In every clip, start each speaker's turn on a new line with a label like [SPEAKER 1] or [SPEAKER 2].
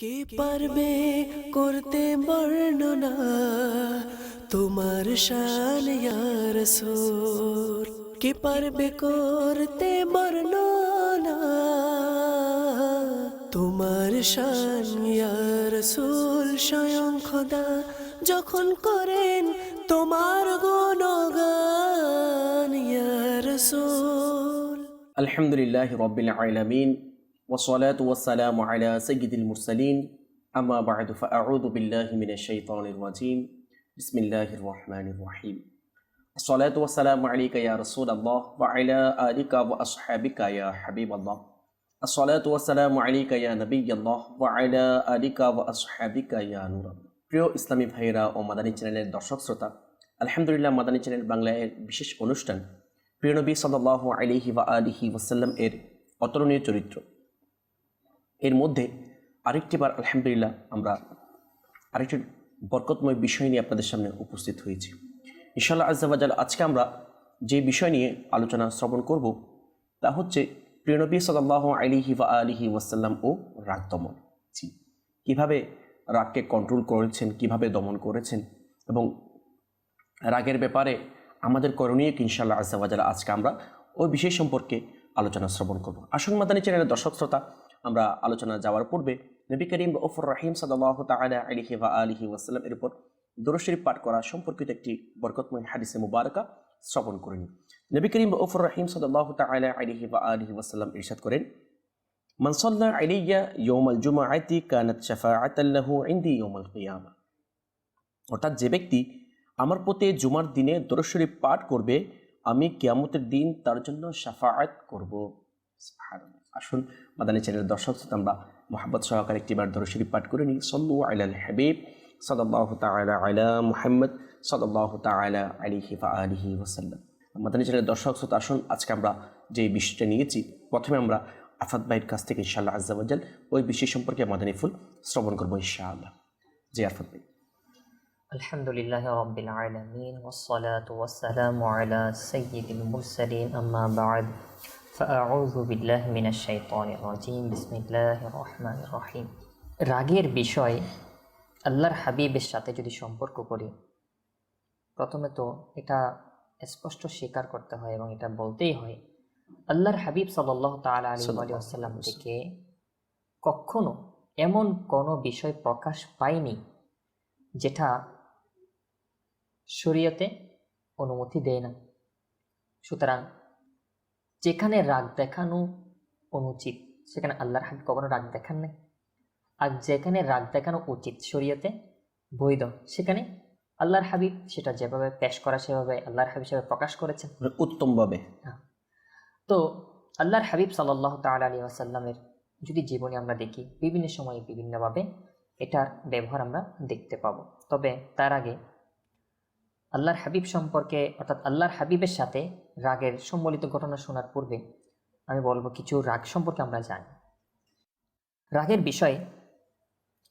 [SPEAKER 1] কে পারবে করতে বর্ণনা তোমার শান কে পারবে করতে বর্ণনা তোমার শান সুল স্বয়ং খোদা যখন করেন তোমার গুণগান
[SPEAKER 2] আলহামদুলিল্লাহ রবিল আলমিন। والصلاة والسلام على سيد المرسلين أما بعد فأعوذ بالله من الشيطان الرجيم بسم الله الرحمن الرحيم الصلاة والسلام عليك يا رسول الله وعلى آلك وأصحابك يا حبيب الله الصلاة والسلام عليك يا نبي الله وعلى آلك وأصحابك يا نور الله প্রিয় ইসলামী ভাইরা ও মাদানী চ্যানেলের দর্শক শ্রোতা আলহামদুলিল্লাহ মাদানী চ্যানেল বাংলা এর বিশেষ অনুষ্ঠান প্রিয় নবী সাল্লাহ আলিহি বা আলিহি ওয়াসাল্লাম এর অতরণীয় চরিত্র এর মধ্যে আরেকটিবার আলহামদুলিল্লাহ, আমরা আরেকটি বরকতময় বিষয় নিয়ে আপনাদের সামনে উপস্থিত হয়েছি। ইনশাল্লাহ আজাবাজাল আজকে আমরা যে বিষয় নিয়ে আলোচনা শ্রবণ করব, তা হচ্ছে প্রিয়নবী সাল্লাহ আলিহি বা আলিহি ওয়াসাল্লাম ও রাগ দমন। জি, কীভাবে রাগকে কন্ট্রোল করেছেন, কীভাবে দমন করেছেন এবং রাগের ব্যাপারে আমাদের করণীয় কি ইনশাল্লাহ আজাবাজাল আজকে আমরা ওই বিষয় সম্পর্কে আলোচনা শ্রবণ করব। আসন মাদানী চ্যানেলের দর্শক শ্রোতা আমরা আলোচনা যাওয়ার পূর্বে নবী করিম ওফর রাহিম সাল্লাহ তালা আলিহি বা আলিহি ওয়াসাল্লাম এর উপর দরশরীফ পাঠ করা সম্পর্কিত একটি বরকতময় হাদিসে মুবারকা শ্রবণ করে নিই নবী করিম ওফর রাহিম সাল্লাহ তালা আলিহি বা আলিহি ওয়াসাল্লাম ইরশাদ করেন মনসল্লা আলিয়া ইয়ৌমাল জুমা আয়তি কানাত শাফা আতাল্লাহ ইন্দি ইয়ৌমাল কিয়ামা অর্থাৎ যে ব্যক্তি আমার প্রতি জুমার দিনে দরশরীফ পাঠ করবে, আমি কিয়ামতের দিন তার জন্য সাফায়াত করব। আসুন মাদানী চ্যানেলের দর্শক শ্রোতা আমরা মোহাম্মদ সহকারে একটিবার দরশরীফ পাঠ করে নিই সল্লু আলাল হাবিব সাল্লাহ তাআলা আলা মুহাম্মদ সাল্লাহ তাআলা আলিহি ফা আলিহি ওয়াসাল্লাম মাদানী চ্যানেলের দর্শক শ্রোতা আসুন আজকে আমরা যে বিষয়টা নিয়েছি প্রথমে আমরা আফাদ ভাইয়ের কাছ থেকে ইনশাআল্লাহ আজ্জাবাজাল ওই বিষয় সম্পর্কে মাদানী ফুল শ্রবণ করবো ইনশাআল্লাহ জি আফাদ ভাই
[SPEAKER 3] الحمد لله رب العالمين والصلاة والسلام على سيد المرسلين أما بعد فأعوذ بالله من الشيطان الرجيم بسم الله الرحمن الرحيم রাগের বিষয় আল্লাহর হাবিবের সাথে যদি সম্পর্ক করি প্রথমে তো এটা স্পষ্ট স্বীকার করতে হয় এবং এটা বলতেই হয় আল্লাহর হাবিব সাল্লাহ তালা আলী আসাল্লাম থেকে কখনো এমন কোনো বিষয় প্রকাশ পায়নি যেটা শরীয়তে অনুমতি দেয় না সুতরাং যেখানে রাগ দেখানো অনুচিত সেখানে আল্লাহর হাবিব কখনো রাগ দেখান নাই। আর যেখানে রাগ দেখানো উচিত শরীয়তে বৈধ সেখানে আল্লাহর হাবিব সেটা যেভাবে পেশ করা সেভাবে আল্লাহর হাবিব সেভাবে প্রকাশ করেছেন।
[SPEAKER 2] মানে উত্তমভাবে।
[SPEAKER 3] তো আল্লাহর হাবিব সাল্লাহ তাল আলী আসাল্লামের যদি জীবনে আমরা দেখি বিভিন্ন সময়ে বিভিন্নভাবে এটার ব্যবহার আমরা দেখতে পাবো। তবে তার আগে আল্লাহর হাবিব সম্পর্কে অর্থাৎ আল্লাহর হাবিবের সাথে রাগের সম্বলিত ঘটনা শোনার পূর্বে আমি বলব কিছু রাগ সম্পর্কে আমরা জানি। রাগের বিষয়ে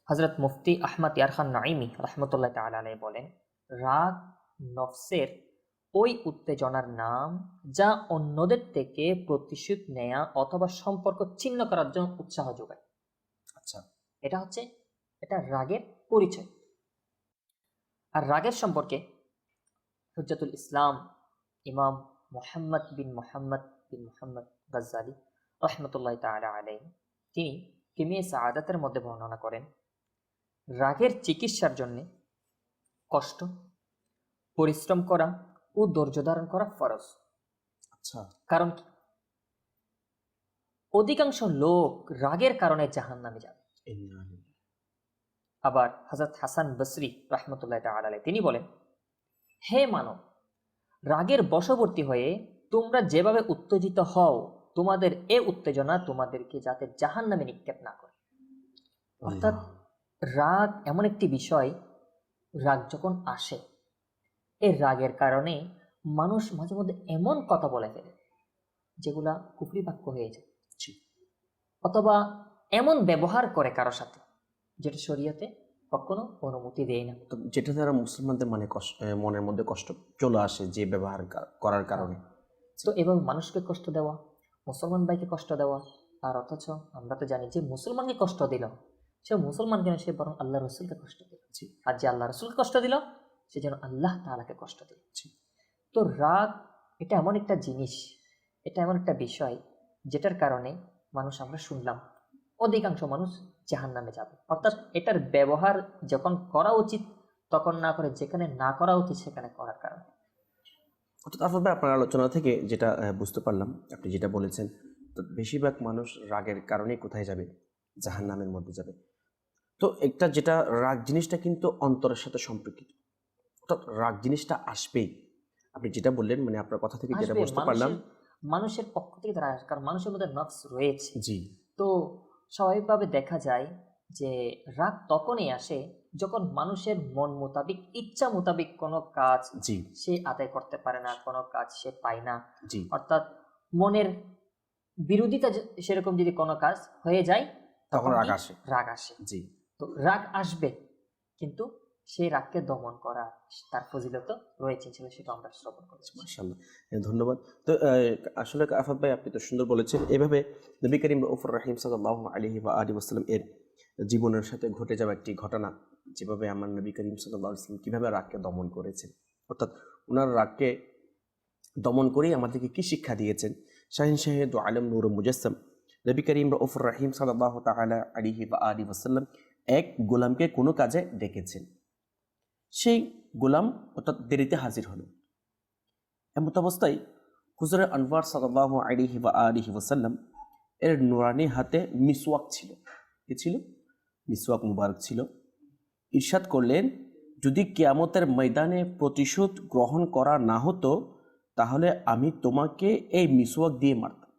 [SPEAKER 3] হজরত মুফতি আহমদ ইয়ারখান নাইমি রহমতুল্লাহ তাল বলেন রাগ নফসের ওই উত্তেজনার নাম যা অন্যদের থেকে প্রতিশোধ নেয়া অথবা সম্পর্ক ছিন্ন করার জন্য উৎসাহ যোগায়।
[SPEAKER 2] আচ্ছা।
[SPEAKER 3] এটা হচ্ছে এটা রাগের পরিচয়। আর রাগের সম্পর্কে হুজ্জাতুল ইসলাম ইমাম মোহাম্মদ বিন মোহাম্মদ বিন মোহাম্মদ গজ্জালি রহমতুল্লাহ তালা আলাই তিনি কিমিয়ে সাআদাতের মধ্যে বর্ণনা করেন রাগের চিকিৎসার জন্যে কষ্ট পরিশ্রম করা ও ধৈর্য ধারণ করা ফরজ।
[SPEAKER 2] আচ্ছা।
[SPEAKER 3] কারণ কি? অধিকাংশ লোক রাগের কারণে জাহান নামে যাবে আবার হজরত হাসান বসরি রহমতুল্লাহ আলাই তিনি বলেন হে মানব রাগের বশবর্তী হয়ে তোমরা যেভাবে উত্তেজিত হও তোমাদের এ উত্তেজনা তোমাদেরকে যাতে জাহান নামে নিক্ষেপ না করে। অর্থাৎ রাগ এমন একটি বিষয় রাগ যখন আসে এই রাগের কারণে মানুষ মাঝে মধ্যে এমন কথা বলে ফেলে যেগুলা কুফরি বাক্য হয়ে যায়। অথবা এমন ব্যবহার করে কারও সাথে যেটা শরীয়তে কখনো অনুমতি দেয় না।
[SPEAKER 2] তো যেটা দ্বারা মুসলমানদের মানে কষ্ট মনের মধ্যে কষ্ট চলে আসে যে ব্যবহার করার কারণে।
[SPEAKER 3] তো এভাবে মানুষকে কষ্ট দেওয়া মুসলমান ভাইকে কষ্ট দেওয়া আর অথচ আমরা তো জানি যে মুসলমানকে কষ্ট দিল। সে মুসলমান কেন? সে বরং আল্লাহ রসুলকে কষ্ট দিল। আর যে আল্লাহ রসুলকে কষ্ট দিল সে যেন আল্লাহ তাআলাকে কষ্ট দিল। তো রাগ এটা এমন একটা জিনিস এটা এমন একটা বিষয় যেটার কারণে মানুষ আমরা শুনলাম। অধিকাংশ মানুষ জাহান নামে যাবে। অর্থাৎ এটার ব্যবহার যখন করা উচিত তখন না করে যেখানে না করা উচিত সেখানে করার কারণে।
[SPEAKER 2] অর্থাৎ আফাদ ভাই আপনার আলোচনা থেকে যেটা বুঝতে পারলাম আপনি যেটা বলেছেন তো বেশিরভাগ মানুষ রাগের কারণে কোথায় যাবে? জাহান নামের মধ্যে যাবে। তো একটা যেটা রাগ জিনিসটা কিন্তু অন্তরের সাথে সম্পর্কিত। অর্থাৎ রাগ জিনিসটা আসবেই। আপনি যেটা বললেন মানে আপনার কথা থেকে যেটা বুঝতে পারলাম।
[SPEAKER 3] মানুষের- পক্ষ থেকে তারা কারণ মানুষের মধ্যে নফস রয়েছে।
[SPEAKER 2] জি।
[SPEAKER 3] তো স্বাভাবিকভাবে দেখা যায় যে রাগ তখনই আসে যখন মানুষের মন মোতাবিক ইচ্ছা মোতাবিক কোনো কাজ
[SPEAKER 2] জি।
[SPEAKER 3] সে আদায় করতে পারে না কোনো কাজ সে পায় না।
[SPEAKER 2] জি।
[SPEAKER 3] অর্থাৎ মনের বিরোধিতা সেরকম যদি কোনো কাজ হয়ে যায়
[SPEAKER 2] তখন রাগ আসে।
[SPEAKER 3] রাগ আসে।
[SPEAKER 2] জি।
[SPEAKER 3] তো রাগ আসবে কিন্তু সেই রাগকে দমন করা তার ফজিলত রয়েছে ছিল সেটা আমরা শ্রবণ করেছি
[SPEAKER 2] মাশাআল্লাহ ধন্যবাদ। তো আসলে আফাদ ভাই, আপনি তো সুন্দর বলেছেন, এভাবে নবী করিম রউফুর রাহিম সাল্লাল্লাহু আলাইহি ওয়া আলিহি ওয়াসাল্লাম এর জীবনের সাথে ঘটে যাওয়া একটি ঘটনা, যেভাবে আমার নবী করিম সাল্লাল্লাহু আলাইহি ওয়াসাল্লাম কীভাবে রাগকে দমন করেছেন, অর্থাৎ ওনার রাগকে দমন করেই আমাদেরকে কি শিক্ষা দিয়েছেন? শাহিন শাহেদ আলম নূর মুজাসম নবী করিম রউফুর রাহিম সাল্লাল্লাহু তাআলা আলাইহি ওয়া আলিহি ওয়াসাল্লাম এক গোলামকে কোনো কাজে ডেকেছেন। সেই গোলাম অর্থাৎ দেরিতে হাজির হলো। এমত অবস্থায় হুজুর আনওয়ার সাল্লাহ আলিহি বা আলিহি ওসাল্লাম এর নোরানি হাতে মিসওয়াক ছিল। কি ছিল? মিসওয়াক মুবারক ছিল। ইরশাদ করলেন যদি কেয়ামতের ময়দানে প্রতিশোধ গ্রহণ করা না হতো তাহলে আমি তোমাকে এই মিসওয়াক দিয়ে মারতাম।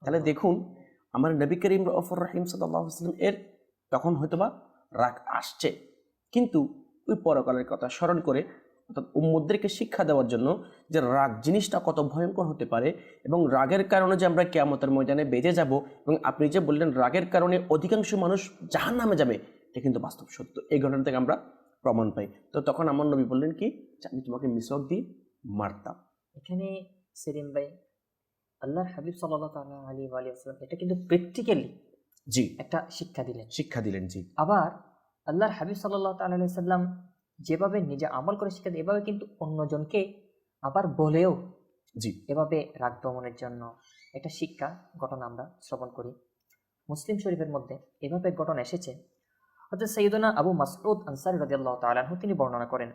[SPEAKER 2] তাহলে দেখুন আমার নবী করিম রফর রাহিম সাল্লাম এর তখন হয়তোবা রাগ আসছে। কিন্তু ওই পরকালের কথা স্মরণ করে অর্থাৎ উম্মদেরকে শিক্ষা দেওয়ার জন্য যে রাগ জিনিসটা কত ভয়ঙ্কর হতে পারে এবং রাগের কারণে যে আমরা কেয়ামতের ময়দানে বেঁচে যাব এবং আপনি যে বললেন রাগের কারণে অধিকাংশ মানুষ জাহান নামে যাবে এটা কিন্তু বাস্তব সত্য। এই ঘটনা থেকে আমরা প্রমাণ পাই। তো তখন আমার নবী বললেন কি যে আমি তোমাকে মিসক দিয়ে মারতাম।
[SPEAKER 3] এখানে সেলিম ভাই আল্লাহর হাবিব সাল্লাহ আলী আসলাম এটা কিন্তু প্র্যাকটিক্যালি
[SPEAKER 2] জি।
[SPEAKER 3] একটা শিক্ষা দিলেন।
[SPEAKER 2] শিক্ষা দিলেন জি।
[SPEAKER 3] আবার আল্লাহর হাবিব সাল্লাহ সাল্লাম যেভাবে নিজে আমল করে দেয় এভাবে কিন্তু অন্যজনকে আবার বলেও
[SPEAKER 2] জি।
[SPEAKER 3] এভাবে রাগ দমনের জন্য একটা শিক্ষা ঘটনা আমরা শ্রবণ করি। মুসলিম শরীফের মধ্যে এভাবে ঘটনা এসেছে। অর্থাৎ সৈয়দনা আবু মাসউদ আনসারি রাদিয়াল্লাহু তাআলা আনহু তিনি বর্ণনা করেন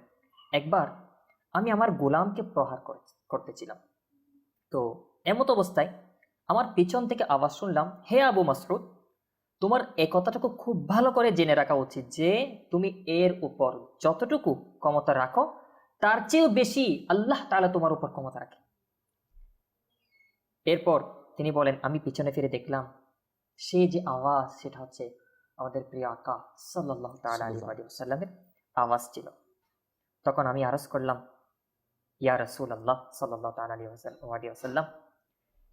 [SPEAKER 3] একবার আমি আমার গোলামকে প্রহার করে- করতেছিলাম। তো এমত অবস্থায় আমার পিছন থেকে আওয়াজ শুনলাম হে আবু মাসউদ তোমার এ কথাটুকু খুব ভালো করে জেনে রাখা উচিত যে তুমি এর উপর যতটুকু ক্ষমতা রাখো তার চেয়েও বেশি আল্লাহ তাআলা তোমার উপর ক্ষমতা রাখে। এরপর তিনি বলেন আমি পিছনে ফিরে দেখলাম সে যে আওয়াজ সেটা হচ্ছে আমাদের প্রিয় আকা সাল্লাহ ওয়াসাল্লামের আওয়াজ ছিল। তখন আমি আরজ করলাম ইয়া রাসূল আল্লাহ সাল্লাহ তাআলা আলাইহি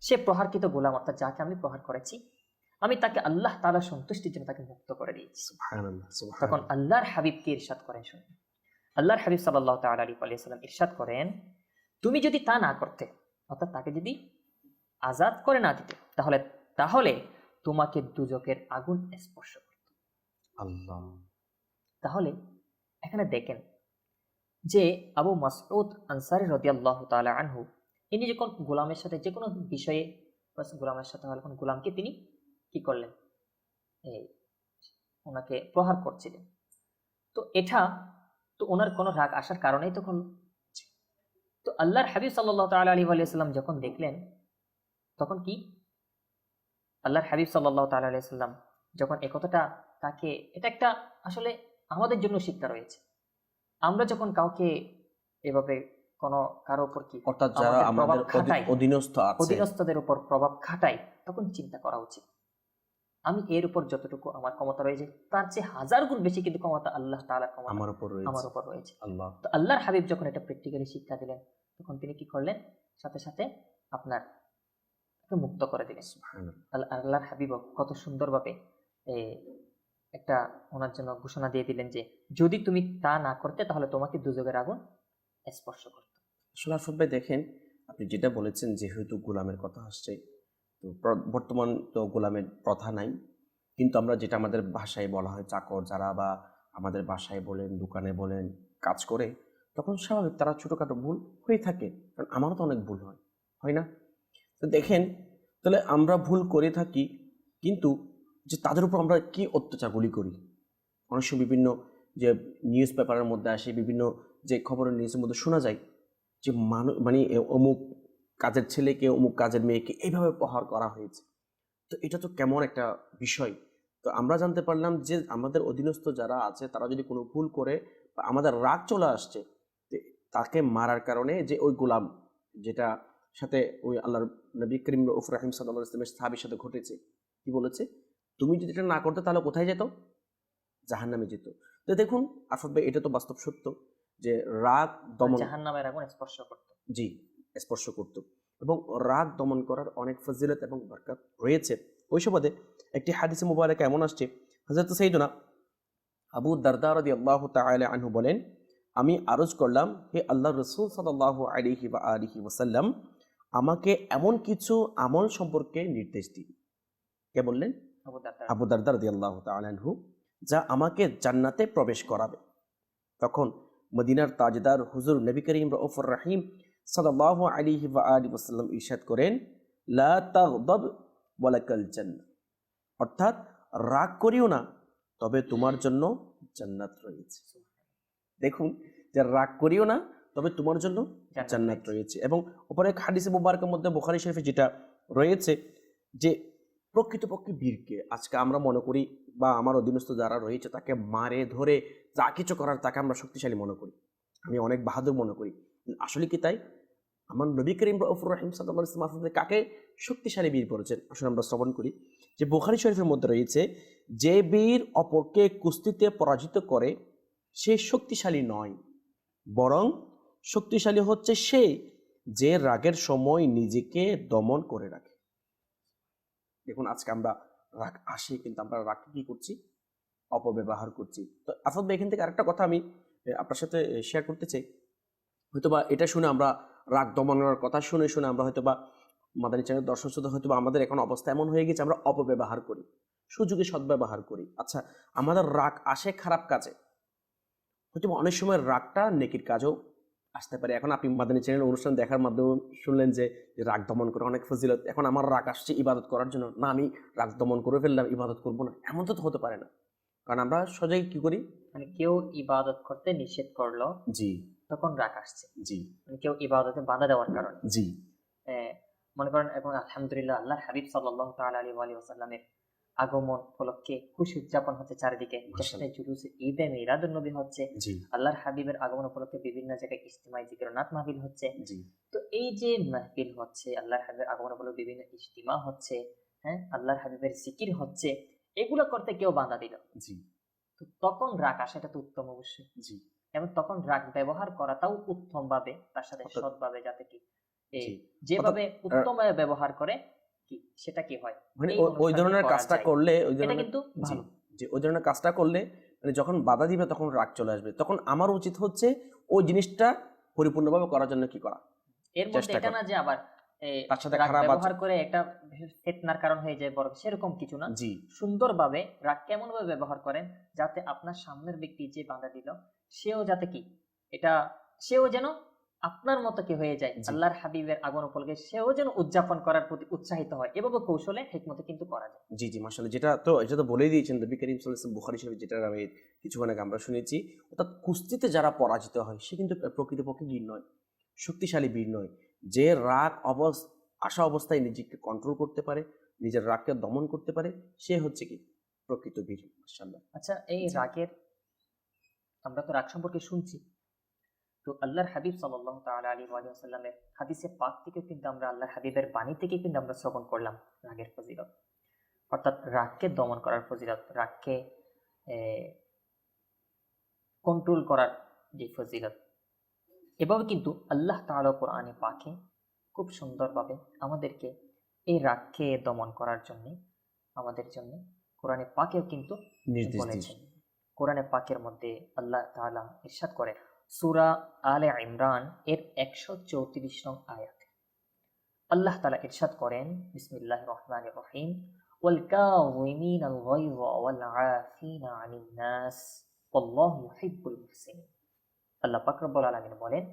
[SPEAKER 3] সে প্রহারকৃত গোলাম অর্থাৎ যাকে আমি প্রহার করেছি আমি তাকে আল্লাহ তাআলা সন্তুষ্টির জন্য তাকে মুক্ত করে দিয়েছি। তখন আল্লাহর হাবিবকে ইরশাদ করেন শুনুন আল্লাহর হাবিব সাল্লাহ ওয়াসাল্লাম ইরশাদ করেন তুমি যদি তা না করতে অর্থাৎ তাকে যদি আজাদ করে না দিতে তাহলে তাহলে তোমাকে দুজকের আগুন স্পর্শ করত
[SPEAKER 2] আল্লাহ।
[SPEAKER 3] তাহলে এখানে দেখেন যে আবু মাসউদ আনসারি রাদিয়াল্লাহু তাআলা আনহু ইনি যখন গোলামের সাথে যে কোনো বিষয়ে গোলামের সাথে হলে কোন গোলামকে তিনি কি করলেন? এই ওনাকে প্রহার করছিলেন। তো এটা তো ওনার কোনো রাগ আসার কারণেই তখন তো আল্লাহর হাবিব সাল্লাহ তাআলা আলাইহি ওয়া সাল্লাম যখন দেখলেন তখন কি? আল্লাহর হাবিব সাল্লাহ তাআলা আলাইহি সাল্লাম যখন একথাটা তাকে এটা একটা আসলে আমাদের জন্য শিক্ষা রয়েছে। আমরা যখন কাউকে এভাবে কোনো কারও উপর কি
[SPEAKER 2] অর্থাৎ যারা
[SPEAKER 3] আমাদের।
[SPEAKER 2] অধীনস্থ আছে।
[SPEAKER 3] অধীনস্থদের উপর প্রভাব খাটাই তখন চিন্তা করা উচিত। আমি এর উপর যতটুকু আমার ক্ষমতা রয়েছে তার চেয়ে হাজার গুণ বেশি কিন্তু ক্ষমতা আল্লাহ ক্ষমতা
[SPEAKER 2] আমার উপর
[SPEAKER 3] আমার উপর রয়েছে।
[SPEAKER 2] আল্লাহ।
[SPEAKER 3] তো আল্লাহর হাবিব যখন এটা প্র্যাকটিক্যালি শিক্ষা দিলেন তখন তিনি কি করলেন? সাথে সাথে আপনার মুক্ত করে দিলেন। আল্লাহর হাবিব কত সুন্দরভাবে একটা ওনার জন্য ঘোষণা দিয়ে দিলেন যে যদি তুমি তা না করতে তাহলে তোমাকে দুযোগের আগুন স্পর্শ করত।
[SPEAKER 2] আসলে দেখেন আপনি যেটা বলেছেন যেহেতু গোলামের কথা আসছে তো বর্তমান তো গোলামের প্রথা নাই। কিন্তু আমরা যেটা আমাদের ভাষায় বলা হয় চাকর যারা বা আমাদের বাসায় বলেন, দোকানে বলেন, কাজ করে, তখন স্বাভাবিক তারা ছোটোখাটো ভুল হয়ে থাকে। কারণ আমারও তো অনেক ভুল হয় হয় না? তো দেখেন, তাহলে আমরা ভুল করে থাকি, কিন্তু যে তাদের উপর আমরা কি অত্যাচারগুলি করি? অনেক সময় বিভিন্ন যে নিউজ পেপারের মধ্যে আসে, বিভিন্ন যে খবরের নিউজের মধ্যে শোনা যায় যে মানুষ মানে অমুক কাজের ছেলেকে অমুক কাজের মেয়েকে এইভাবে প্রহার করা হয়েছে। তো এটা তো কেমন একটা বিষয়। তো আমরা জানতে পারলাম যে আমাদের অধীনস্থ যারা আছে তারা যদি কোনো ভুল করে বা আমাদের রাগ চলে আসছে তাকে মারার কারণে যে ওই গোলাম যেটা সাথে ওই আল্লাহর নবী করিম রাহিম সাল্লাহ ইসলামের সাহাবির সাথে ঘটেছে কি বলেছে? তুমি যদি এটা না করতে তাহলে কোথায় যেত? জাহান নামে যেত। তো দেখুন আফাদ ভাই এটা তো বাস্তব সত্য যে রাগ দমন
[SPEAKER 3] জাহান নামের আগুন স্পর্শ করতো।
[SPEAKER 2] জি। স্পর্শ করত। এবং রাগ দমন করার অনেক ফজিলত এবং বরকত রয়েছে। ওই সুবাদে একটি হাদিসে মুবারক এমন আসছে হজরত সাইদুনা আবু দারদা রদি আল্লাহ তাআলা আনহু বলেন আমি আরজ করলাম হে আল্লাহ রসুল সাল্লাহ আলিহি বা আলিহি ওসাল্লাম আমাকে এমন কিছু আমল সম্পর্কে নির্দেশ দিন। কে বললেন?
[SPEAKER 3] আবু দারদা।
[SPEAKER 2] আবু দারদার দি আল্লাহ তালহু যা আমাকে জান্নাতে প্রবেশ করাবে। তখন মদিনার তাজদার হুজুর নবী করিম রউফুর রাহিম সাল্লাহ আলি ওসাল্লাম ইরশাদ করেন লা তাগদাব ওয়ালাকাল অর্থাৎ রাগ করিও না তবে তোমার জন্য জান্নাত রয়েছে। দেখুন যে রাগ করিও না তবে তোমার জন্য জান্নাত রয়েছে। এবং এক হাদিসে মুবারকের মধ্যে বুখারী শরীফে যেটা রয়েছে যে প্রকৃতপক্ষে বীরকে আজকে আমরা মনে করি বা আমার অধীনস্থ যারা রয়েছে তাকে মারে ধরে যা কিছু করার তাকে আমরা শক্তিশালী মনে করি। আমি অনেক বাহাদুর মনে করি। আসলে কি তাই? আমার নবী করিম রফুর রহিম সাল্লাহ ইসলাম কাকে শক্তিশালী বীর বলেছেন? আসলে আমরা শ্রবণ করি যে বুখারি শরীফের মধ্যে রয়েছে, যে বীর অপরকে কুস্তিতে পরাজিত করে, সে শক্তিশালী নয়। বরং শক্তিশালী হচ্ছে সে যে রাগের সময় নিজেকে দমন করে রাখে। দেখুন, আজকে আমরা রাগ আসি, কিন্তু আমরা রাগকে কি করছি? অপব্যবহার করছি। তো আসাদ এখান থেকে আরেকটা কথা আমি আপনার সাথে শেয়ার করতে চাই। হয়তোবা এটা শুনে আমরা রাগ দমানোর কথা শুনে শুনে আমরা হয়তোবা মাদানী চ্যানেল দর্শক শ্রোতা হয়তোবা আমাদের এখন অবস্থা এমন হয়ে গেছে আমরা অপব্যবহার করি সুযোগে সদ্ব্যবহার করি। আচ্ছা আমাদের রাগ আসে খারাপ কাজে। হয়তো অনেক সময় রাগটা নেকির কাজও আসতে পারে। এখন আপনি মাদানী চ্যানেল অনুষ্ঠান দেখার মাধ্যমে শুনলেন যে যে রাগ দমন করে অনেক ফজিলত এখন আমার রাগ আসছে ইবাদত করার জন্য। না আমি রাগ দমন করে ফেললাম ইবাদত করব না এমন তো হতে পারে না। কারণ আমরা সজাই কি করি?
[SPEAKER 3] মানে কেউ ইবাদত করতে নিষেধ করল।
[SPEAKER 2] জি।
[SPEAKER 3] তখন রাগ আসছে।
[SPEAKER 2] জি।
[SPEAKER 3] মানে কেউ ইবাদতে বাধা দেওয়ার কারণে।
[SPEAKER 2] জি।
[SPEAKER 3] মনে করেন এখন আলহামদুলিল্লাহ আল্লাহ হাবিব সাল্লাহ তাআলা আলী আলী ওসাল্লামের আগমন উপলক্ষে খুশি উদযাপন হচ্ছে চারিদিকে। চেষ্টায় জুলুস ঈদে মিরাদুন নবী হচ্ছে।
[SPEAKER 2] জি।
[SPEAKER 3] আল্লাহর হাবিবের আগমন উপলক্ষে বিভিন্ন জায়গায় ইস্তিমাই জিকিরনাথ মাহফিল হচ্ছে।
[SPEAKER 2] জি।
[SPEAKER 3] তো এই যে মাহফিল হচ্ছে আল্লাহর হাবিবের আগমন উপলক্ষে বিভিন্ন ইস্তিমা হচ্ছে হ্যাঁ আল্লাহর হাবিবের জিকির হচ্ছে এগুলো করতে কেউ বাধা দিল
[SPEAKER 2] জি।
[SPEAKER 3] তো তখন রাগ আসা এটা তো উত্তম অবশ্যই।
[SPEAKER 2] জি।
[SPEAKER 3] এবং তখন রাগ ব্যবহার করাটাও উত্তম ভাবে তার সাথে
[SPEAKER 2] অর্থাৎ-
[SPEAKER 3] সৎভাবে যাতে কি যেভাবে উত্তম ভাবে ব্যবহার করে কি সেটা কি হয়?
[SPEAKER 2] মানে ওই- ধরনের কাজটা করলে ওই ধরনের
[SPEAKER 3] কিন্তু ভালো।
[SPEAKER 2] যে ওই ধরনের কাজটা করলে মানে যখন বাধা দিবে তখন রাগ চলে আসবে। তখন আমার উচিত হচ্ছে ওই জিনিসটা পরিপূর্ণভাবে করার জন্য কি করা?
[SPEAKER 3] এর মধ্যে এটা না যে আবার
[SPEAKER 2] তার সাথে খারাপ
[SPEAKER 3] ব্যবহার করে একটা ফেতনার কারণ হয়ে যায় বড় সেরকম কিছু না।
[SPEAKER 2] জি।
[SPEAKER 3] সুন্দরভাবে রাগ কেমন ভাবে ব্যবহার করেন যাতে আপনার সামনের ব্যক্তি যে বাধা দিল সেও যাতে কি? এটা সেও যেন আপনার মতো কি হয়ে যায়? আল্লাহর হাবিবের আগমন উপলক্ষে সেও যেন উদযাপন করার প্রতি উৎসাহিত হয়। এভাবে কৌশলে ঠিকমতো কিন্তু করা যায়।
[SPEAKER 2] জি জি মাসাল যেটা তো এটা তো বলেই দিয়েছেন নবী করিম সাল্লাম বুখারি শরীফ যেটা আমি কিছুক্ষণ আগে আমরা শুনেছি। অর্থাৎ কুস্তিতে যারা পরাজিত হয় সে কিন্তু প্রকৃতপক্ষে বীর নয়। শক্তিশালী বীর নয়। যে রাগ অবস আশা অবস্থায় নিজেকে কন্ট্রোল করতে পারে নিজের রাগকে দমন করতে পারে সে হচ্ছে কি? প্রকৃত বীর মাসাল্লাহ
[SPEAKER 3] আচ্ছা এই রাগের আমরা তো রাগ সম্পর্কে শুনছি। তো আল্লাহর হাবিব সাল্লাহ তাআলা আলী ওয়াসাল্লামের হাদিসে পাক থেকে কিন্তু আমরা আল্লাহর হাবিবের বাণী থেকে কিন্তু আমরা শ্রবণ করলাম রাগের ফজিলত। অর্থাৎ রাগকে দমন করার ফজিলত রাগকে কন্ট্রোল করার যে ফজিলত। এভাবে কিন্তু আল্লাহ তাআলা কোরআনে পাকে খুব সুন্দরভাবে আমাদেরকে এই রাগকে দমন করার জন্য আমাদের জন্য কোরআনে পাকেও কিন্তু
[SPEAKER 2] নির্দেশ
[SPEAKER 3] বলেছেন। কোরআনে পাকের মধ্যে আল্লাহ তাআলা ইরশাদ করেন সূরা আলে ইমরান এর একশো চৌত্রিশ নং আয়াত আল্লাহ তাআলা ইরশাদ করেন বিসমিল্লাহির রহমানির রহিম والكاظمين الغيظ والعافين عن الناس والله يحب المحسنين আল্লাহ পাক রব্বুল আলামিন বলেন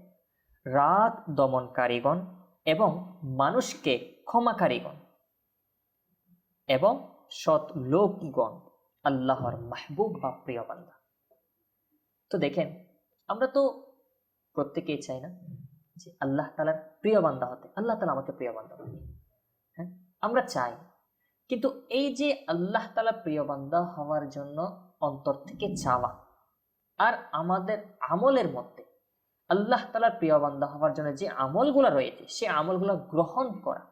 [SPEAKER 3] রাগ দমনকারীগণ এবং মানুষকে ক্ষমাকারীগণ এবং সৎ লোকগণ আল্লাহর মাহবুব বা প্রিয় বান্দা। তো দেখেন, আমরা তো প্রত্যেকেই চাই না যে আল্লাহ তালার প্রিয় বান্দা হতে, আল্লাহ তালা আমাকে প্রিয় বান্দা হ্যাঁ? আমরা চাই। কিন্তু এই যে আল্লাহ তালা প্রিয় বান্দা হওয়ার জন্য অন্তর থেকে চাওয়া আর আমাদের আমলের মধ্যে আল্লাহ তালার প্রিয় বান্দা হওয়ার জন্য যে আমলগুলো রয়েছে, সে আমলগুলো গ্রহণ করা,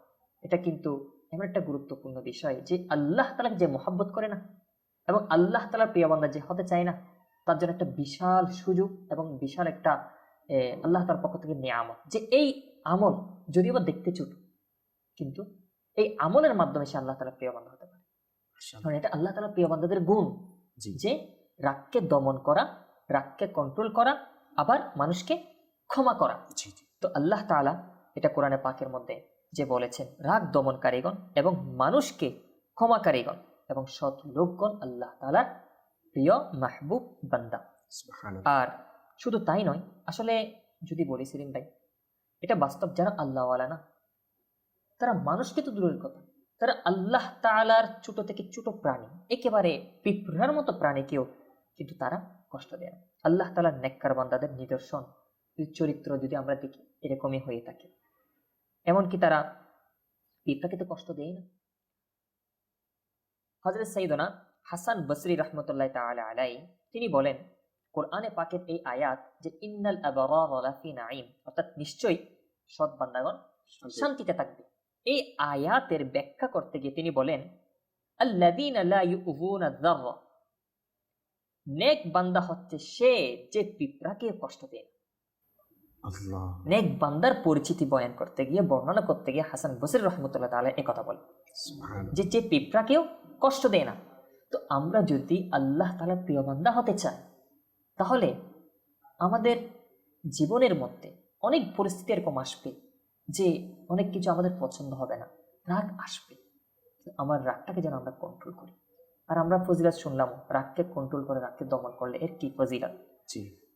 [SPEAKER 3] এটা কিন্তু এমন একটা গুরুত্বপূর্ণ বিষয় যে আল্লাহ তালাকে যে মোহাব্বত করে না এবং আল্লাহ তালার প্রিয় বান্দা যে হতে চায় না তার জন্য একটা বিশাল সুযোগ এবং বিশাল একটা আল্লাহ তার পক্ষ থেকে নিয়ামত। যে এই আমল যদিও বা দেখতে ছোট কিন্তু এই আমলের মাধ্যমে সে আল্লাহ তালা প্রিয় বান্ধব হতে পারে। কারণ এটা আল্লাহ তালা প্রিয় বান্ধবদের গুণ। যে রাগকে দমন করা রাগকে কন্ট্রোল করা আবার মানুষকে ক্ষমা করা। তো আল্লাহ তাআলা এটা কোরআনে পাকের মধ্যে যে বলেছেন রাগ দমনকারীগণ এবং মানুষকে ক্ষমাকারীগণ। এবং সৎ লোকগণ আল্লাহ তাআলার প্রিয় মাহবুব বান্দা। আর শুধু তাই নয় আসলে যদি বলি সেলিম ভাই এটা বাস্তব যারা আল্লাহওয়ালা না। তারা মানুষকে তো দূরের কথা। তারা আল্লাহ তাআলার ছোট থেকে ছোট প্রাণী একেবারে পিঁপড়ার মতো প্রাণীকেও কিন্তু তারা কষ্ট দেয় না। আল্লাহ তাআলার নেককার বান্দাদের নিদর্শন চরিত্র যদি আমরা দেখি এরকমই হয়ে থাকে। এমনকি তারা পিঁপড়াকে তো কষ্ট দেয় না। হজরত সৈদনা হাসান বসরি রহমতুল্লাহ তাআলা আলাই তিনি বলেন কোরআনে পাকের এই আয়াত যে ইন্নাল আবরার লাফি নাঈম অর্থাৎ নিশ্চয়ই সৎ বান্দাগণ শান্তিতে থাকবে। এই আয়াতের ব্যাখ্যা করতে গিয়ে তিনি বলেন আল্লাযীনা লা ইউযুনা যাররা নেক বান্দা হচ্ছে সে যে পিঁপড়াকে কষ্ট দেয় নেক বান্দার পরিচিতি বয়ান করতে গিয়ে বর্ণনা করতে গিয়ে হাসান বসির রহমতুল্লাহ কথা বলেন। যে যে পিঁপড়াকেও কষ্ট দেয় না। তো আমরা যদি আল্লাহ তালার প্রিয় বান্দা হতে চাই তাহলে আমাদের জীবনের মধ্যে অনেক পরিস্থিতি এরকম আসবে যে অনেক কিছু আমাদের পছন্দ হবে না। রাগ আসবে। আমার রাগটাকে যেন আমরা কন্ট্রোল করি। আর আমরা ফজিলাত শুনলাম রাগকে কন্ট্রোল করে রাগকে দমন করলে এর কি ফজিলাত?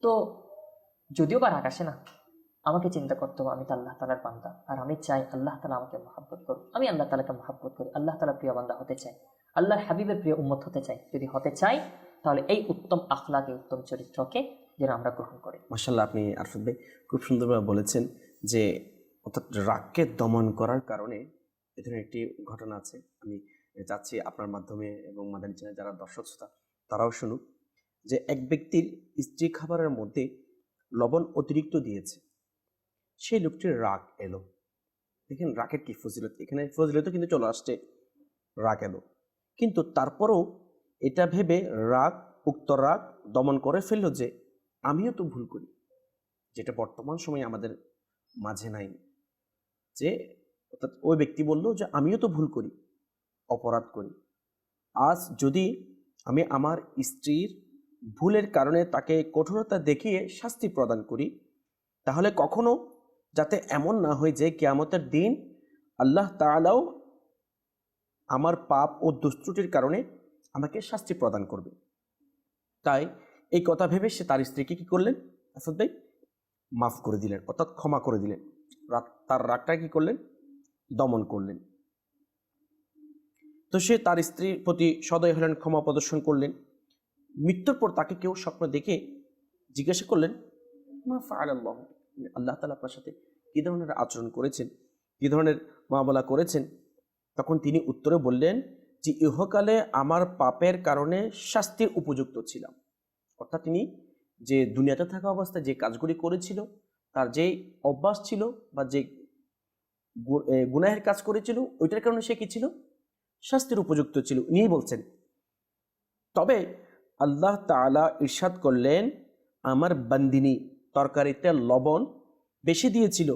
[SPEAKER 3] তো যদিও বা রাগ আসে না আমাকে চিন্তা করতে হবে, আমি তো আল্লাহ তালার বান্দা। আর আমি চাই আল্লাহ তালা আমাকে মহাব্বত করুক। আমি আল্লাহ তালাকে মহাব্বত করি। আল্লাহ তালা প্রিয় বান্দা হতে চাই। আল্লাহর হাবিবের প্রিয় উম্মত হতে চাই। যদি হতে চাই, তাহলে এই উত্তম আখলাকে উত্তম চরিত্রকে যেন আমরা গ্রহণ করি।
[SPEAKER 2] মাসাল্লাহ আপনি আরফত ভাই খুব সুন্দরভাবে বলেছেন যে, অর্থাৎ রাগকে দমন করার কারণে এ ধরনের একটি ঘটনা আছে। আমি চাচ্ছি আপনার মাধ্যমে এবং মাদানী চ্যানেল যারা দর্শক শ্রোতা, তারাও শুনুক যে, এক ব্যক্তির স্ত্রী খাবারের মধ্যে লবণ অতিরিক্ত দিয়েছে। সেই লোকটির রাগ এলো। দেখেন রাগের কি ফজিলত? এখানে ফজিলত কিন্তু চলে আসছে, রাগ এলো। কিন্তু তারপরও এটা ভেবে রাগ, উক্ত রাগ দমন করে ফেলল যে, আমিও তো ভুল করি, যেটা বর্তমান সময়ে আমাদের মাঝে নাই। যে অর্থাৎ ওই ব্যক্তি বলল যে, আমিও তো ভুল করি, অপরাধ করি। আজ যদি আমি আমার স্ত্রীর ভুলের কারণে তাকে কঠোরতা দেখিয়ে শাস্তি প্রদান করি, তাহলে কখনো যাতে এমন না হয় যে কেয়ামতের দিন আল্লাহ তাআলাও আমার পাপ ও দুষ্ট্রুটির কারণে আমাকে শাস্তি প্রদান করবে। তাই এই কথা ভেবে সে তার স্ত্রীকে কী করলেন? আসাদ ভাই, মাফ করে দিলেন, অর্থাৎ ক্ষমা করে দিলেন। তার রাগটা কী করলেন? দমন করলেন। তো সে তার স্ত্রীর প্রতি সদয় হলেন, ক্ষমা প্রদর্শন করলেন। মৃত্যুর পর তাকে কেউ স্বপ্ন দেখে জিজ্ঞাসা করলেন, মা ফাআল আল্লাহ আল্লাহ তালা আপনার সাথে কী ধরনের আচরণ করেছেন, কী ধরনের মা বলা করেছেন? তখন তিনি উত্তরে বললেন যে, ইহকালে আমার পাপের কারণে শাস্তির উপযুক্ত ছিলাম। অর্থাৎ তিনি যে দুনিয়াতে থাকা অবস্থায় যে কাজগুলি করেছিল, তার যে অভ্যাস ছিল বা যে গুনাহের কাজ করেছিল, ওইটার কারণে সে কি ছিল? শাস্তির উপযুক্ত ছিল। ইনিই বলছেন। তবে আল্লাহ তাআলা ইরশাদ করলেন, আমার বান্দিনী তরকারিতে লবণ বেশি দিয়েছিল,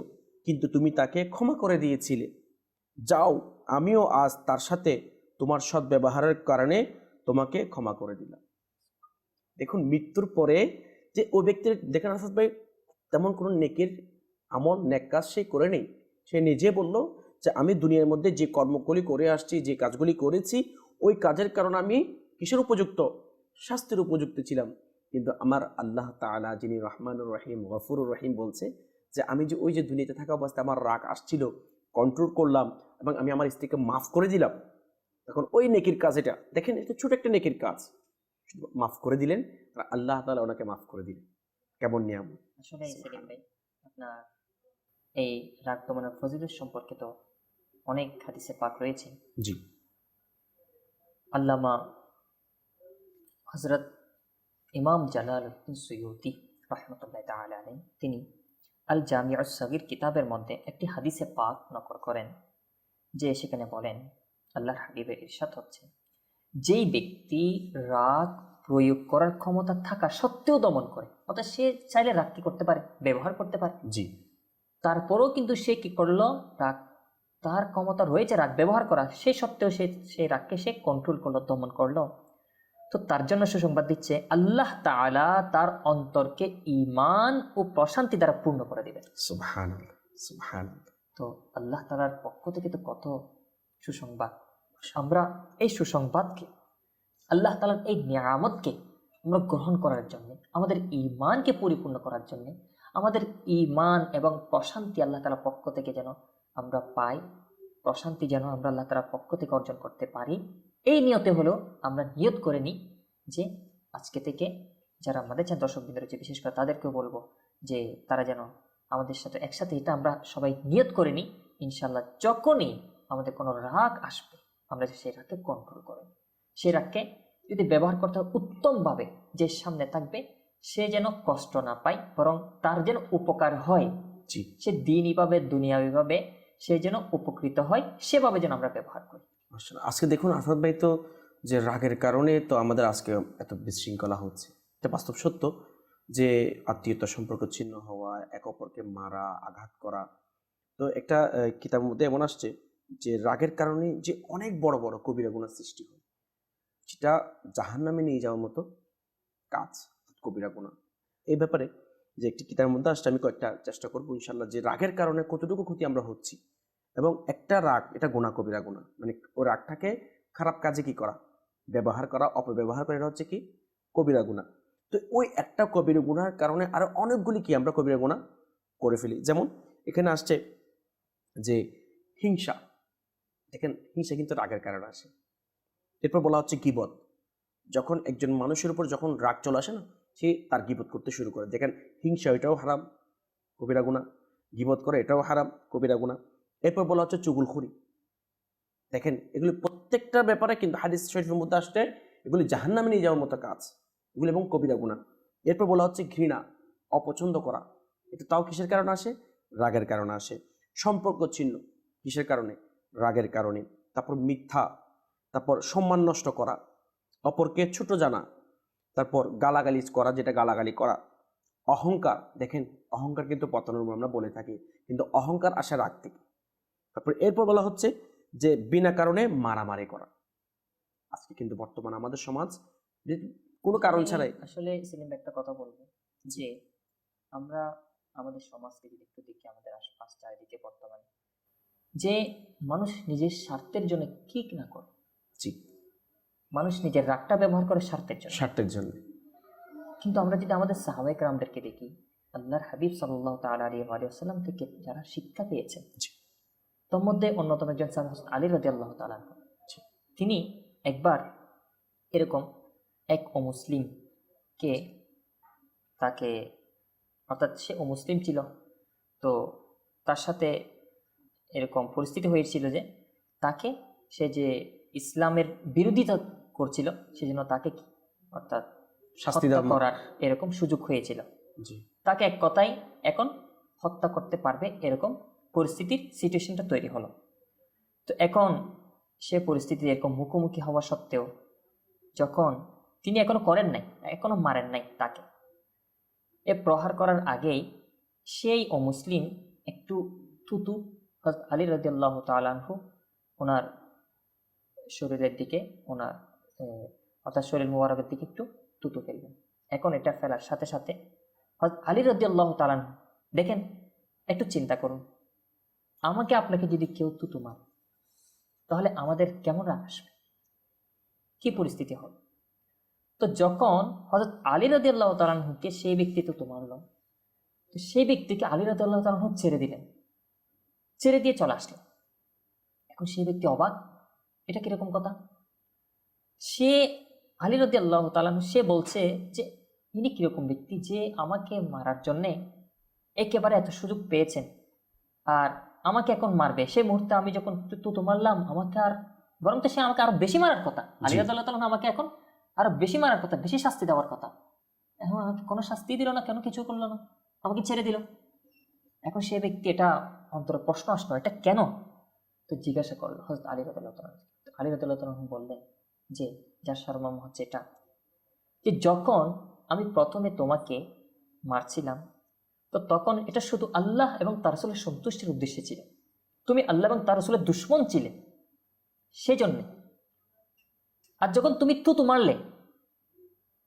[SPEAKER 2] কিন্তু তুমি তাকে ক্ষমা করে দিয়েছিলে। যাও, আমিও আজ তার সাথে তোমার সৎ ব্যবহারের কারণে তোমাকে ক্ষমা করে দিলাম। দেখুন, মৃত্যুর পরে যে ওই ব্যক্তির দেখেন আসাদ ভাই, তেমন কোনো নেকের আমল, নেক কাজ সে করে নেই। সে নিজে বলল যে, আমি দুনিয়ার মধ্যে যে কর্মগুলি করে আসছি, যে কাজগুলি করেছি, ওই কাজের কারণে আমি কিসের উপযুক্ত? শাস্তির উপযুক্ত ছিলাম। কিন্তু আমার আল্লাহ তাআলা যিনি রহমানুর রহিম গফুরুর রহিম বলছে যে আমি যে ওই যে দুনিয়াতে থাকা অবস্থায় আমার রাগ আসছিল কন্ট্রোল করলাম এবং আমি আমার স্ত্রীকে মাফ করে দিলাম তখন ওই নেকির কাজ এটা। দেখেন এটা ছোট একটা নেকির কাজ। মাফ করে দিলেন আল্লাহ তাআলা ওনাকে মাফ করে দিলেন। কেমন নিয়ম
[SPEAKER 3] আসলে সেলিম ভাই আপনার এই রাগ দমনের ফজিলত সম্পর্কে তো অনেক হাদিসে পাক রয়েছে।
[SPEAKER 2] জি।
[SPEAKER 3] আল্লামা হজরত ইমাম জালাল উদ্দিন সৈয়দি রহমতুল্লাহ আলাইহি তিনি আল জামিউ সগির কিতাবের মধ্যে একটি হাদিসে পাক নকল করেন যে সেখানে বলেন আল্লাহর হাবিবের ইরশাদ হচ্ছে যেই ব্যক্তি রাগ প্রয়োগ করার ক্ষমতা থাকা সত্ত্বেও দমন করে অর্থাৎ সে চাইলে রাগ কি করতে পারে ব্যবহার করতে পারে
[SPEAKER 2] জি।
[SPEAKER 3] তারপরেও কিন্তু সে কি করল রাগ তার ক্ষমতা রয়েছে রাগ ব্যবহার করা সে সত্ত্বেও সে সেই রাগকে সে কন্ট্রোল করল দমন করল তো তার জন্য সুসংবাদ দিচ্ছে আল্লাহ তালা তার অন্তরকে ইমান ও প্রশান্তি দ্বারা পূর্ণ করে দিবেন
[SPEAKER 2] সুবহানাল্লাহ
[SPEAKER 3] তো আল্লাহ তালার পক্ষ থেকে তো কত সুসংবাদ। আমরা এই সুসংবাদকে আল্লাহ তাআলার এই নিয়ামতকে আমরা গ্রহণ করার জন্য আমাদের ইমানকে পরিপূর্ণ করার জন্য আমাদের ইমান এবং প্রশান্তি আল্লাহ তাআলার পক্ষ থেকে যেন আমরা পাই প্রশান্তি যেন আমরা আল্লাহ তাআলার পক্ষ থেকে অর্জন করতে পারি। এই নিয়তে হলো আমরা নিয়ত করে নিই যে আজকে থেকে যারা আমাদের চান দর্শক বিন্দু রয়েছে বিশেষ করে তাদেরকেও বলব যে তারা যেন আমাদের সাথে একসাথে এটা আমরা সবাই নিয়ত করে নিই। ইনশাল্লাহ যখনই আমাদের কোনো রাগ আসবে আমরা সেই রাগকে কন্ট্রোল করে সেই রাগকে যদি ব্যবহার করতে হয় উত্তমভাবে যে সামনে থাকবে সে যেন কষ্ট না পায় বরং তার যেন উপকার হয় সে দিনই পাবে দুনিয়াবি ভাবে সে যেন উপকৃত হয় সেভাবে যেন আমরা ব্যবহার করি।
[SPEAKER 2] আজকে দেখুন আফরাদ ভাই তো যে রাগের কারণে তো আমাদের আজকে এত বিশৃঙ্খলা হচ্ছে। এটা বাস্তব সত্য যে আত্মীয়তা সম্পর্ক ছিন্ন হওয়া, এক অপরকে মারা, আঘাত করা। তো একটা কিতাবের মধ্যে এমন আসছে যে রাগের কারণে যে অনেক বড় বড় কবিরা গুণার সৃষ্টি হয়, যেটা জাহান্নামে নিয়ে যাওয়ার মতো কাজ কবিরা গুণা এই ব্যাপারে যে একটি কিতাবের মধ্যে আসছে, আমি কয়েকটা চেষ্টা করব ইনশাল্লাহ যে রাগের কারণে কতটুকু ক্ষতি আমরা হচ্ছি। এবং একটা রাগ, এটা গোনা কবিরা গোনা মানে ও রাগটাকে খারাপ কাজে কি করা? ব্যবহার করা, অপব্যবহার করা, এটা হচ্ছে কি? কবিরা গুণা তো ওই একটা কবিরা গুনার কারণে আরও অনেকগুলি কি আমরা কবিরা গুণা করে ফেলি। যেমন এখানে আসছে যে হিংসা। দেখেন, হিংসা কিন্তু রাগের কারণে আসে। এরপর বলা হচ্ছে গিবত। যখন একজন মানুষের উপর যখন রাগ চলে আসে না, সে তার গিবত করতে শুরু করে। দেখেন, হিংসা এটাও হারাম, কবিরা গুণা গিবত করে এটাও হারাম, কবিরা গুণা এরপর বলা হচ্ছে চুগুলখুরি দেখেন, এগুলি প্রত্যেকটা ব্যাপারে কিন্তু হাদিস শরীফের মধ্যে আসতে এগুলি জাহান্নামে নিয়ে যাওয়ার মতো কাজ। এগুলি এবং কবিরা গুণা এরপর বলা হচ্ছে ঘৃণা, অপছন্দ করা। এটা তাও কিসের কারণে আসে? রাগের কারণে আসে। সম্পর্ক ছিন্ন, কিসের কারণে? রাগের কারণে। তারপর মিথ্যা, তারপর সম্মান নষ্ট করা। অপরকে ছোট জানা। তারপর গালাগালিজ করা, যেটা গালাগালি করা। অহংকার, দেখেন, অহংকার কিন্তু পতনের আমরা বলে থাকি। কিন্তু অহংকার আসে রাগ থেকে। তারপর এরপর বলা হচ্ছে যে বিনা কারণে মারামারি করা। আজকে কিন্তু বর্তমান আমাদের সমাজ যে কোনো কারণ ছাড়াই
[SPEAKER 3] আসলে সেলিম একটা কথা বলব যে আমরা আমাদের সমাজকে যদি একটু দেখি আমাদের আশপাশ চারিদিকে বর্তমানে যে মানুষ নিজের স্বার্থের জন্য কি না করে
[SPEAKER 2] জি।
[SPEAKER 3] মানুষ নিজের রাগটা ব্যবহার করে স্বার্থের জন্য।
[SPEAKER 2] স্বার্থের জন্য।
[SPEAKER 3] কিন্তু আমরা যদি আমাদের সাহাবাই রামদেরকে দেখি আল্লাহর হাবিব সাল্লাহ তালা আলী আলিয়াল্লাম থেকে যারা শিক্ষা পেয়েছেন
[SPEAKER 2] জি।
[SPEAKER 3] তোর মধ্যে অন্যতম একজন সাহাব হচ্ছেন আলী রাজি আল্লাহ তালা তিনি একবার এরকম এক অমুসলিমকে তাকে অর্থাৎ সে অমুসলিম ছিল তো তার সাথে এরকম পরিস্থিতি হয়েছিল যে তাকে সে যে ইসলামের বিরোধিতা করছিল সেজন্য তাকে কি অর্থাৎ
[SPEAKER 2] শাস্তি
[SPEAKER 3] করার এরকম সুযোগ হয়েছিল। তাকে এক কথাই এখন হত্যা করতে পারবে এরকম পরিস্থিতির সিচুয়েশনটা তৈরি হলো। তো এখন সে পরিস্থিতি এরকম মুখোমুখি হওয়া সত্ত্বেও যখন তিনি এখনও করেন নাই, এখনও মারেন নাই তাকে, এ প্রহার করার আগেই সেই অমুসলিম একটু থুতু আলী রাদিয়াল্লাহু তাআলাহু ওনার শরীরের দিকে, ওনার অর্থাৎ শরীর মোবারকের দিকে একটু থুতু ফেলবেন এখন এটা ফেলার সাথে সাথে আলী রাদিয়াল্লাহু তাআলাহু দেখেন, একটু চিন্তা করুন। আমাকে আপনাকে যদি কেউ তুতু মার, তাহলে আমাদের কেমন রাগ আসবে? কি পরিস্থিতি হবে? তো যখন হজরত আলী রাজি আল্লাহ তালানহুকে সেই ব্যক্তি তুতু মারল, তো সেই ব্যক্তিকে আলী রাজি আল্লাহ তালানহু ছেড়ে দিলেন। ছেড়ে দিয়ে চলে আসলেন। এখন সেই ব্যক্তি অবাক, এটা কীরকম কথা? সে আলী রদি আল্লাহ তালানহু সে বলছে যে, ইনি কীরকম ব্যক্তি যে আমাকে মারার জন্যে একেবারে এত সুযোগ পেয়েছেন। আর আমাকে এখন মারবে। সে মুহূর্তে আমি যখন তু তো মারলাম আমাকে আর বরং তো সে আমাকে আরও বেশি মারার কথা। আলী
[SPEAKER 2] জি।
[SPEAKER 3] রাদিয়াল্লাহু তাআলা আমাকে এখন আরও বেশি মারার কথা বেশি শাস্তি দেওয়ার কথা। এখন আমাকে কোনো শাস্তি দিল না কেন কিছু করল না। আমাকে ছেড়ে দিল। এখন সে ব্যক্তি এটা অন্তর প্রশ্ন আসলো এটা কেন? তো জিজ্ঞাসা করল হজরত আলী রাদিয়াল্লাহু তাআলা। আলী তাআলা বললেন যে যার সারমর্ম হচ্ছে এটা। যে যখন আমি প্রথমে তোমাকে মারছিলাম তো তখন এটা শুধু আল্লাহ এবং তার রসুলের সন্তুষ্টির উদ্দেশ্যে ছিল। তুমি আল্লাহ এবং তার রসুলের দুশ্মন ছিলে। সেই জন্যে আর যখন তুমি তু মারলে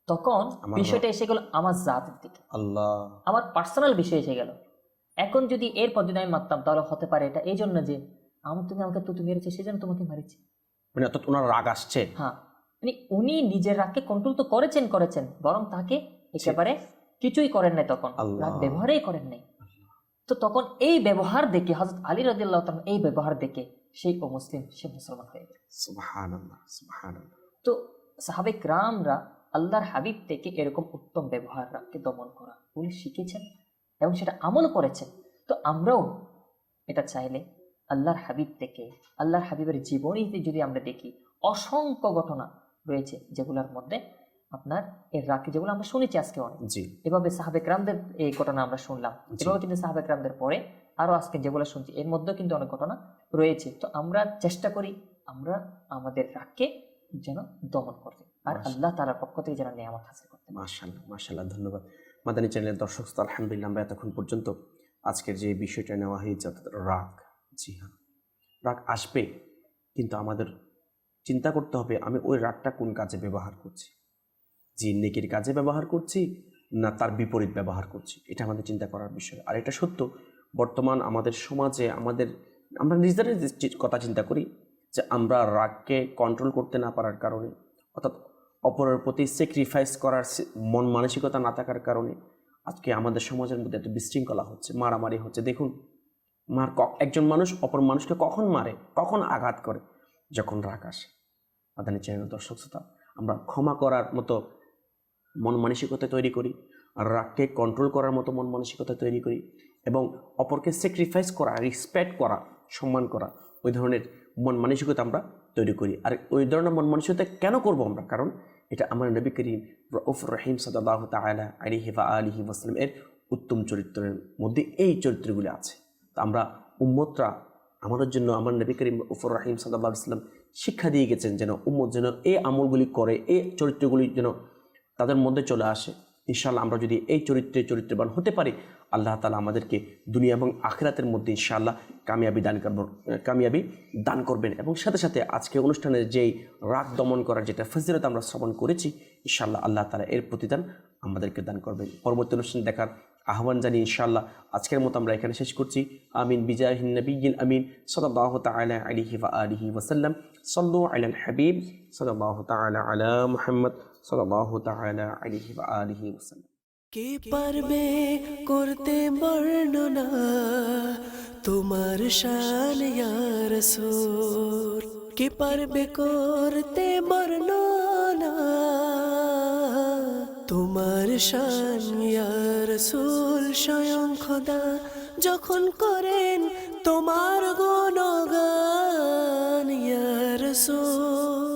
[SPEAKER 3] তখন বিষয়টা এসে গেল আমার জাতের দিকে।
[SPEAKER 2] আল্লাহ।
[SPEAKER 3] আমার পার্সোনাল বিষয় এসে গেল। এখন যদি এরপর যদি আমি মারতাম তাহলে হতে পারে এটা। এই জন্য যে আমি তুমি আমাকে তুতু মেরেছে সেই জন্য তোমাকে মারিছি।
[SPEAKER 2] মানে অর্থাৎ ওনার রাগ আসছে।
[SPEAKER 3] হ্যাঁ। মানে উনি নিজের রাগকে কন্ট্রোল তো করেছেন করেছেন। বরং তাকে একেবারে কিছুই করেন নাই তখন। রাগ ব্যবহারই করেন নাই। তো তখন এই ব্যবহার দেখে হজরত আলী রাদিল্লাহ তাআলা এই ব্যবহার দেখে সেই অমুসলিম সে মুসলমান হয়ে গেল। তো সাহাবেক রামরা আল্লাহর হাবিব থেকে এরকম উত্তম ব্যবহার রাগকে দমন করা উনি শিখেছেন এবং সেটা আমল করেছেন। তো আমরাও এটা চাইলে আল্লাহর হাবিব থেকে আল্লাহর হাবিবের জীবনীতে যদি আমরা দেখি অসংখ্য ঘটনা রয়েছে যেগুলোর মধ্যে আপনার এর রাখি যেগুলো আমরা শুনেছি আজকে অনেক।
[SPEAKER 2] জি।
[SPEAKER 3] এভাবে সাহাবেক রামদের এই ঘটনা আমরা শুনলাম। এভাবে কিন্তু সাহাবেক রামদের পরে আরও আজকে যেগুলো শুনছি এর মধ্যেও কিন্তু অনেক ঘটনা রয়েছে। তো আমরা চেষ্টা করি আমরা আমাদের রাগকে যেন দমন করতে। আর আল্লাহ তালার পক্ষ থেকে যেন নিয়ামত হাসিল করতে।
[SPEAKER 2] মাশাল্লাহ মাশাল্লাহ ধন্যবাদ। মাদানী চ্যানেলের দর্শক শ্রোতা, আলহামদুলিল্লাহ আমরা এতক্ষণ পর্যন্ত আজকের যে বিষয়টা নেওয়া হয়েছে রাগ জি হ্যাঁ রাগ আসবে কিন্তু আমাদের চিন্তা করতে হবে আমি ওই রাগটা কোন কাজে ব্যবহার করছি। জি নেকির কাজে ব্যবহার করছি, না তার বিপরীত ব্যবহার করছি। এটা আমাদের চিন্তা করার বিষয়। আর এটা সত্য, বর্তমান আমাদের সমাজে আমাদের, আমরা নিজেদের কথা চিন্তা করি যে আমরা রাগকে কন্ট্রোল করতে না পারার কারণে, অর্থাৎ অপরের প্রতি স্যাক্রিফাইস করার মন মানসিকতা না থাকার কারণে আজকে আমাদের সমাজের মধ্যে এত বিশৃঙ্খলা হচ্ছে, মারামারি হচ্ছে। দেখুন, মার একজন মানুষ অপর মানুষকে কখন মারে, কখন আঘাত করে? যখন রাগ আসে। আদানি চ্যানেল দর্শক শ্রোতা, আমরা ক্ষমা করার মতো মন মানসিকতা তৈরি করি, আর রাগকে কন্ট্রোল করার মতো মন মানসিকতা তৈরি করি এবং অপরকে স্যাক্রিফাইস করা রেসপেক্ট করা, সম্মান করা, ওই ধরনের মন মানসিকতা আমরা তৈরি করি। আর ওই ধরনের মন মানসিকতা কেন করব আমরা? কারণ এটা আমার নবী করিম রউফ রহিম সাদাহ তালা আলিহি হেফা আলিহি ওয়াসলাম এর উত্তম চরিত্রের মধ্যে এই চরিত্রগুলি আছে। তা আমরা উম্মতরা আমাদের জন্য আমার নবী করিম উফর রাহিম সাল্লাহ ইসলাম শিক্ষা দিয়ে গেছেন যেন উম্মত যেন এই আমলগুলি করে, এই চরিত্রগুলি যেন তাদের মধ্যে চলে আসে। ইনশাআল্লাহ আমরা যদি এই চরিত্রে চরিত্রবান হতে পারি, আল্লাহ তালা আমাদেরকে দুনিয়া এবং আখেরাতের মধ্যে ইনশাআল্লাহ কামিয়াবি দান করব, কামিয়াবি দান করবেন। এবং সাথে সাথে আজকে অনুষ্ঠানের যেই রাগ দমন করার যেটা ফজিলত আমরা শ্রবণ করেছি, ইনশাআল্লাহ আল্লাহ তালা এর প্রতিদান আমাদেরকে দান করবেন। পরবর্তী অনুষ্ঠান দেখার আহ্বান জানি ইনশাআল্লাহ আজকের মতো আমরা এখানে শেষ করছি। আমিন বিজাহিন নবীন, আমিন। সাল্লাহ তাআলা আলিহি ওয়া আলিহি সাল্লু আলাল হাবিব। সাল্লাহ তাআলা আলা মুহাম্মদ। সাল্লাহ তাআলা আলিহি ওয়াসাল্লাম।
[SPEAKER 1] কে পারবে করতে বর্ণনা? তোমার শান রাসূল। কে পারবে করতে বর্ণনা? তোমার শান রাসূল স্বয়ং খোদা যখন করেন তোমার গুণগান রাসূল।